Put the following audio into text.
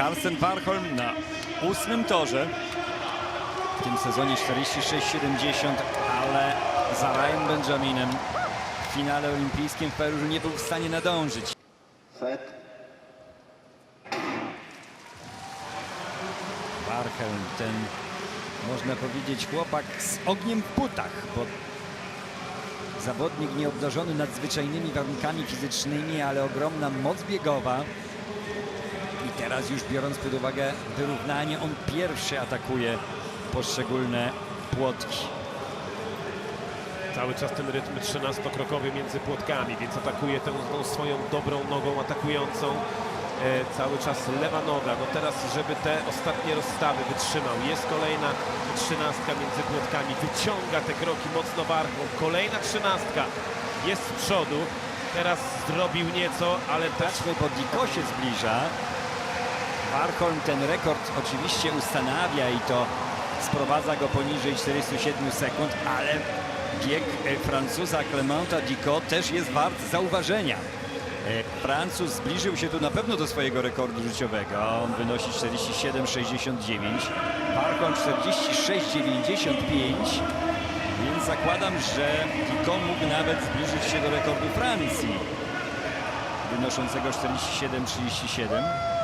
Karsten Warholm na ósmym torze. W tym sezonie 46-70, ale za Ryan Benjaminem w finale olimpijskim w Perużu nie był w stanie nadążyć. Set. Warhelm, ten można powiedzieć chłopak z ogniem w butach, bo zawodnik nieobdarzony nadzwyczajnymi warunkami fizycznymi, ale ogromna moc biegowa. Teraz już biorąc pod uwagę wyrównanie, on pierwszy atakuje poszczególne płotki. Cały czas ten rytm 13-krokowy między płotkami, więc atakuje tę, tą swoją dobrą nogą atakującą. E, cały czas lewa noga. No teraz, żeby te ostatnie rozstawy wytrzymał. Jest kolejna trzynastka między płotkami. Wyciąga te kroki mocno warką. Kolejna trzynastka. Jest z przodu. Teraz zrobił nieco, ale też Patrzmy, bo Diko się zbliża. Warholm ten rekord oczywiście ustanawia i to sprowadza go poniżej 47 sekund, ale bieg e, Francuza Clementa Diko też jest wart zauważenia. E, Francuz zbliżył się tu na pewno do swojego rekordu życiowego. On wynosi 47,69. Warholm 46,95. Więc zakładam, że Diko mógł nawet zbliżyć się do rekordu Francji wynoszącego 47-37.